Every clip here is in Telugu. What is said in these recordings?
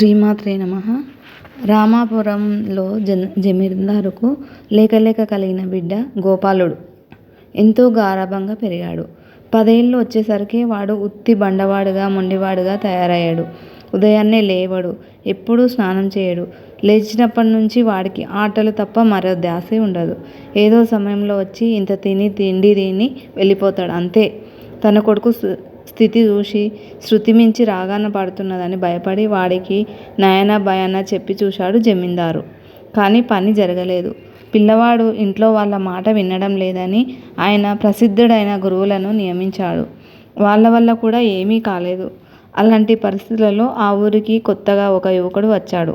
శ్రీమాత్రే నమ. రామాపురంలో జన్ జమీందారుకు లేక లేక కలిగిన బిడ్డ గోపాలుడు. ఎంతో గారాబంగా పెరిగాడు. పదేళ్ళు వచ్చేసరికి వాడు ఉత్తి బండవాడుగా మొండివాడుగా తయారయ్యాడు. ఉదయాన్నే లేవడు ఎప్పుడూ స్నానం చేయడు. లేచినప్పటి నుంచి వాడికి ఆటలు తప్ప మరో ధ్యాసే ఉండదు. ఏదో సమయంలో వచ్చి ఇంత తిని తిండి తిని వెళ్ళిపోతాడు అంతే. తన కొడుకు స్థితి చూసి శృతి మించి రాగాన పడుతున్నదని భయపడి వాడికి నయన భయాన చెప్పి చూశాడు జమీందారు. కానీ పని జరగలేదు. పిల్లవాడు ఇంట్లో వాళ్ళ మాట వినడం లేదని ఆయన ప్రసిద్ధుడైన గురువులను నియమించాడు. వాళ్ళ వల్ల కూడా ఏమీ కాలేదు. అలాంటి పరిస్థితులలో ఆ ఊరికి కొత్తగా ఒక యువకుడు వచ్చాడు.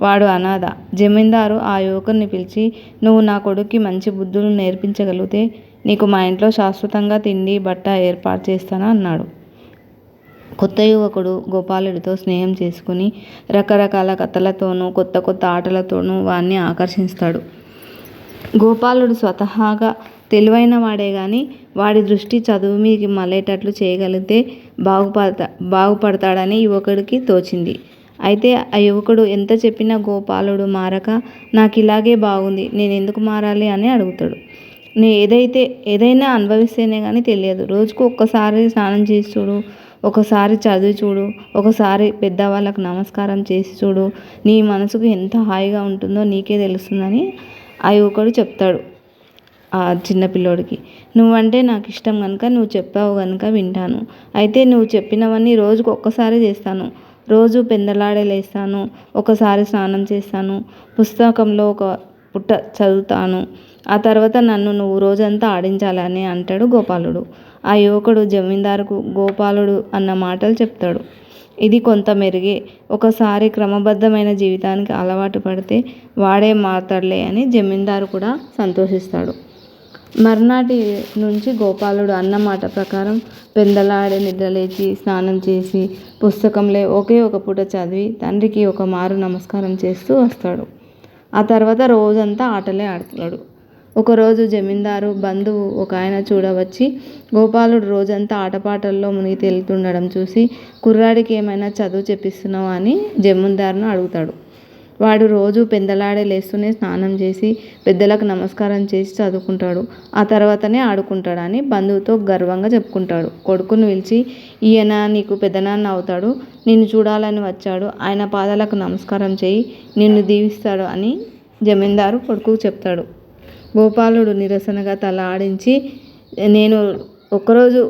వాడు అనాథ. జమీందారు ఆ యువకుడిని పిలిచి నువ్వు నా కొడుక్కి మంచి బుద్ధులు నేర్పించగలిగితే నీకు మా ఇంట్లో శాశ్వతంగా తిండి బట్ట ఏర్పాటు చేస్తాను? అన్నాడు. కొత్త యువకుడు గోపాలుడితో స్నేహం చేసుకుని రకరకాల కథలతోనూ కొత్త కొత్త ఆటలతోనూ వాణ్ణి ఆకర్షిస్తాడు. గోపాలుడు స్వతహాగా తెలివైన వాడే కానీ వాడి దృష్టి చదువు మీదకి మళ్ళేటట్లు చేయగలిగితే బాగుపడతా బాగుపడతాడని యువకుడికి తోచింది. అయితే ఆ యువకుడు ఎంత చెప్పినా గోపాలుడు మారక నాకు ఇలాగే బాగుంది నేను ఎందుకు మారాలి? అని అడుగుతాడు. నేను ఏదైతే ఏదైనా అనుభవిస్తేనే కానీ తెలియదు. రోజుకు ఒక్కసారి స్నానం చేసి చూడు ఒకసారి చదివి చూడు ఒకసారి పెద్దవాళ్ళకు నమస్కారం చేసి చూడు నీ మనసుకు ఎంత హాయిగా ఉంటుందో నీకే తెలుస్తుందని ఆ యువకుడు చెప్తాడు ఆ చిన్న పిల్లోడికి. నువ్వంటే నాకు ఇష్టం కనుక నువ్వు చెప్పావు కనుక వింటాను. అయితే నువ్వు చెప్పినవన్నీ రోజుకు ఒక్కసారి చేస్తాను. రోజు పెందలాడే లేస్తాను. ఒకసారి స్నానం చేస్తాను. పుస్తకంలో ఒక పుట్ట చదువుతాను. ఆ తర్వాత నన్ను నువ్వు రోజంతా ఆడించాలని అంటాడు గోపాలుడు. ఆ యువకుడు జమీందారుకు గోపాలుడు అన్న మాటలు చెప్తాడు. ఇది కొంత మెరుగే. ఒకసారి క్రమబద్ధమైన జీవితానికి అలవాటు పడితే వాడే మారతాడులే అని జమీందారు కూడా సంతోషిస్తాడు. మర్నాటి నుంచి గోపాలుడు అన్న మాట ప్రకారం పెందలాడే నిద్రలేచి స్నానం చేసి పుస్తకంలో ఒకే ఒక పూట చదివి తండ్రికి ఒక మారు నమస్కారం చేస్తూ వస్తాడు. ఆ తర్వాత రోజంతా ఆటలే ఆడుతాడు ఒకరోజు జమీందారు బంధువు ఒక ఆయన చూడవచ్చి గోపాలుడు రోజంతా ఆటపాటల్లో మునిగి తేలుతుండడం చూసి కుర్రాడికి ఏమైనా చదువు చెప్పిస్తున్నావా అని జమీందారును అడుగుతాడు. వాడు రోజు పెందలాడే లేస్తూనే స్నానం చేసి పెద్దలకు నమస్కారం చేసి చదువుకుంటాడు. ఆ తర్వాతనే ఆడుకుంటాడని బంధువుతో గర్వంగా చెప్పుకుంటాడు. కొడుకును పిలిచి ఈయన నీకు పెద్దనాన్న అవుతాడు. నిన్ను చూడాలని వచ్చాడు. ఆయన పాదాలకు నమస్కారం చేయి. నిన్ను దీవిస్తాడు అని జమీందారు కొడుకు చెప్తాడు. గోపాలుడు నిరసనగా తల ఆడించి నేను ఒకరోజు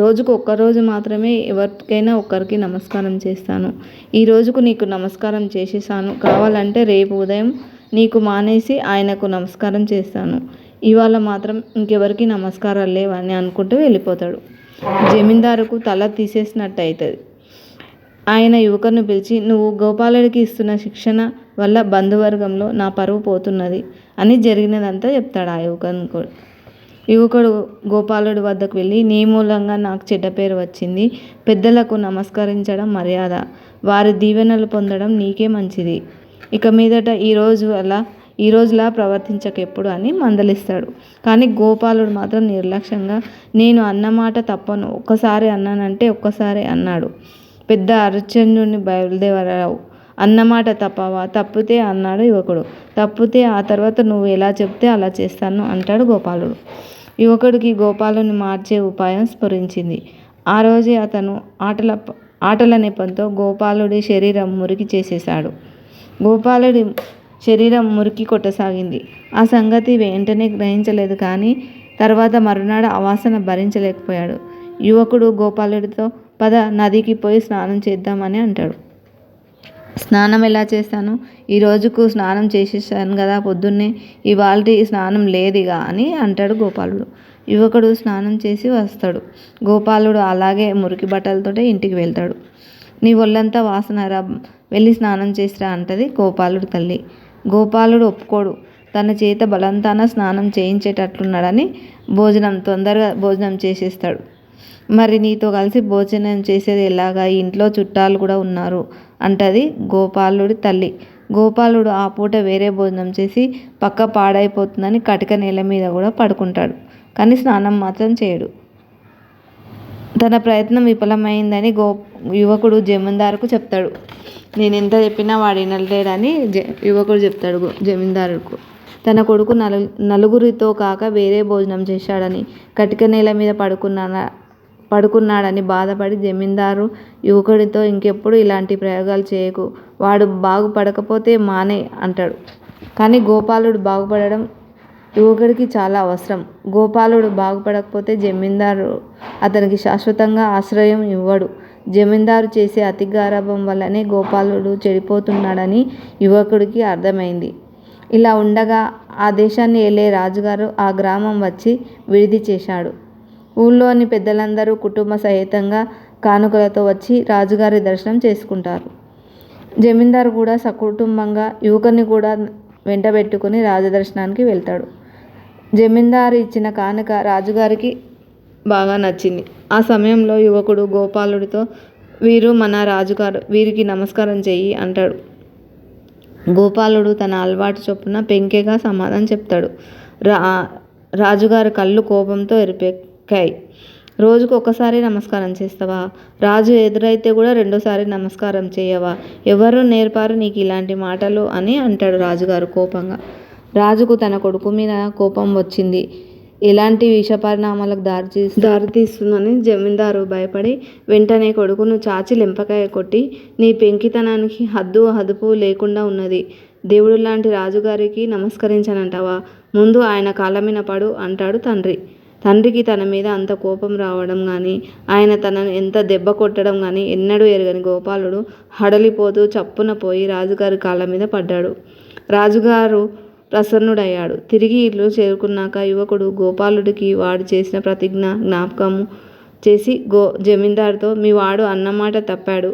రోజుకు ఒక్కరోజు మాత్రమే ఎవరికైనా ఒక్కరికి నమస్కారం చేస్తాను. ఈ రోజుకు నీకు నమస్కారం చేసేసాను. కావాలంటే రేపు ఉదయం నీకు మానేసి ఆయనకు నమస్కారం చేస్తాను. ఇవాళ మాత్రం ఇంకెవరికి నమస్కారాలు లేవని అనుకుంటూ వెళ్ళిపోతాడు. జమీందారుకు తల తీసేసినట్టు అవుతుంది ఆయన యువకుని పిలిచి నువ్వు గోపాలుడికి ఇస్తున్న శిక్షణ వల్ల బంధువర్గంలో నా పరువు పోతున్నది. అని జరిగినదంతా చెప్తాడు ఆ యువకుడు యువకుడు గోపాలుడి వద్దకు వెళ్ళి నీ మూలంగా నాకు చెడ్డ పేరు వచ్చింది. పెద్దలకు నమస్కరించడం మర్యాద. వారి దీవెనలు పొందడం నీకే మంచిది. ఇక మీదట ఈరోజు అలా ఈ రోజులా ప్రవర్తించకెప్పుడు అని మందలిస్తాడు. కానీ గోపాలుడు మాత్రం నిర్లక్ష్యంగా నేను అన్నమాట తప్పను. ఒక్కసారి అన్నానంటే ఒక్కసారి అన్నాడు. పెద్ద అర్చనుడిని బయలుదేరావు. అన్నమాట తప్పవా? తప్పితే అన్నాడు యువకుడు. తప్పితే ఆ తర్వాత నువ్వు ఎలా చెప్తే అలా చేస్తాను అంటాడు గోపాలుడు. యువకుడికి గోపాలుని మార్చే ఉపాయం స్ఫురించింది. ఆ రోజే అతను ఆటల ఆటల నెపంతో గోపాలుడి శరీరం మురికి చేసేశాడు. గోపాలుడి శరీరం మురికి కొట్టసాగింది. ఆ సంగతి వెంటనే గ్రహించలేదు కానీ తర్వాత మరునాడు అవాసన భరించలేకపోయాడు. యువకుడు గోపాలుడితో పద నదికి పోయి స్నానం చేద్దామని అంటాడు. స్నానం ఎలా చేస్తాను ఈ రోజుకు స్నానం చేసేసాను కదా పొద్దున్నే. ఇవాళ స్నానం లేదుగా అని అంటాడు గోపాలుడు. యువకుడు స్నానం చేసి వస్తాడు. గోపాలుడు అలాగే మురికి బట్టలతోటే ఇంటికి వెళ్తాడు. నీ ఒళ్ళంతా వాసనరా వెళ్ళి స్నానం చేసిరా అంటది గోపాలుడు తల్లి. గోపాలుడు ఒప్పుకోడు. తన చేత బలంతాన స్నానం చేయించేటట్లున్నాడని భోజనం తొందరగా భోజనం చేసేస్తాడు. మరి నీతో కలిసి భోజనం చేసేది ఎలాగా? ఇంట్లో చుట్టాలు కూడా ఉన్నారు. అంటది గోపాలుడి తల్లి. గోపాలుడు ఆ పూట వేరే భోజనం చేసి పక్క పాడైపోతుందని కటిక నేల మీద కూడా పడుకుంటాడు. కానీ స్నానం మాత్రం చేయడు. తన ప్రయత్నం విఫలమైందని గో యువకుడు జమీందారుకు చెప్తాడు. నేను ఎంత చెప్పినా వాడు వినలేడని జ యువకుడు చెప్తాడు జమీందారుకు. తన కొడుకు నలు నలుగురితో కాక వేరే భోజనం చేశాడని కటిక నేల మీద పడుకున్నాన పడుకున్నాడని బాధపడి జమీందారు యువకుడితో ఇంకెప్పుడు ఇలాంటి ప్రయోగాలు చేయకు. వాడు బాగుపడకపోతే మానే అంటాడు. కానీ గోపాలుడు బాగుపడడం యువకుడికి చాలా అవసరం. గోపాలుడు బాగుపడకపోతే జమీందారు అతనికి శాశ్వతంగా ఆశ్రయం ఇవ్వడు. జమీందారు చేసే అతి గారాభం వల్లనే గోపాలుడు చెడిపోతున్నాడని యువకుడికి అర్థమైంది. ఇలా ఉండగా ఆ దేశాన్ని ఏలే రాజుగారు ఆ గ్రామం వచ్చి విడిది చేశాడు. ఊళ్ళోని పెద్దలందరూ కుటుంబ సహితంగా కానుకలతో వచ్చి రాజుగారి దర్శనం చేసుకుంటారు. జమీందారు కూడా సకుటుంబంగా యువకుని కూడా వెంటబెట్టుకుని రాజదర్శనానికి వెళ్తాడు. జమీందారు ఇచ్చిన కానుక రాజుగారికి బాగా నచ్చింది. ఆ సమయంలో యువకుడు గోపాలుడితో వీరు మన రాజుగారు వీరికి నమస్కారం చెయ్యి అంటాడు. గోపాలుడు తన అలవాటు చొప్పున పెంకెగా సమాధానం చెప్తాడు. రా రాజుగారి కళ్ళు కోపంతో ఎరిపే ఎరిపెక్కాయి రోజుకు ఒకసారి నమస్కారం చేస్తావా? రాజు ఎదురైతే కూడా రెండోసారి నమస్కారం చేయవా? ఎవరు నేర్పారు నీకు ఇలాంటి మాటలు అని అంటాడు రాజుగారు కోపంగా. రాజుకు తన కొడుకు మీద కోపం వచ్చింది. ఎలాంటి విష పరిణామాలకు దారి దారితీస్తుందని జమీందారు భయపడి వెంటనే కొడుకును చాచి లెంపకాయ కొట్టి నీ పెంకితనానికి హద్దు హదుపు లేకుండా ఉన్నది. దేవుడు లాంటి రాజుగారికి నమస్కరించనంటావా? ముందు ఆయన కాళ్ళ మీద పడు అంటాడు తండ్రి. తండ్రికి తన మీద అంత కోపం రావడం కానీ ఆయన తనను ఎంత దెబ్బ కొట్టడం కానీ ఎన్నడూ ఎరగని గోపాలుడు హడలిపోతూ చప్పున పోయి రాజుగారి కాళ్ళ మీద పడ్డాడు. రాజుగారు ప్రసన్నుడయ్యాడు. తిరిగి ఇల్లు చేరుకున్నాక యువకుడు గోపాలుడికి వాడు చేసిన ప్రతిజ్ఞ జ్ఞాపకము చేసి గో జమీందారుతో మీ వాడు అన్నమాట తప్పాడు.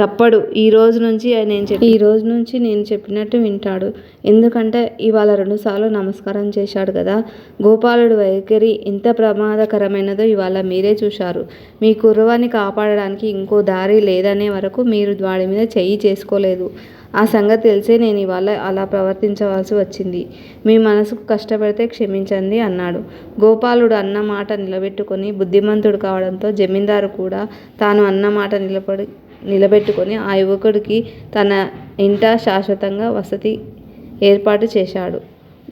తప్పడు. ఈ రోజు నుంచి నేను చెప్పి ఈ రోజు నుంచి నేను చెప్పినట్టు వింటాడు. ఎందుకంటే ఇవాళ రెండుసార్లు నమస్కారం చేశాడు కదా. గోపాలుడు వైఖరి ఎంత ప్రమాదకరమైనదో ఇవాళ మీరే చూశారు. మీ కుర్రవాన్ని కాపాడడానికి ఇంకో దారి లేదనే వరకు మీరు వాడి మీద చెయ్యి చేసుకోలేదు. ఆ సంగతి తెలిసే నేను ఇవాళ అలా ప్రవర్తించవలసి వచ్చింది. మీ మనసుకు కష్టపడితే క్షమించండి అన్నాడు. గోపాలుడు అన్న మాట నిలబెట్టుకొని బుద్ధిమంతుడు కావడంతో జమీందారు కూడా తాను అన్న మాట నిలబడి నిలబెట్టుకొని ఆ యువకుడికి తన ఇంట శాశ్వతంగా వసతి ఏర్పాటు చేశాడు.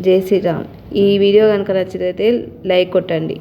జై శ్రీరామ్. ఈ వీడియో కనుక నచ్చినైతే లైక్ కొట్టండి.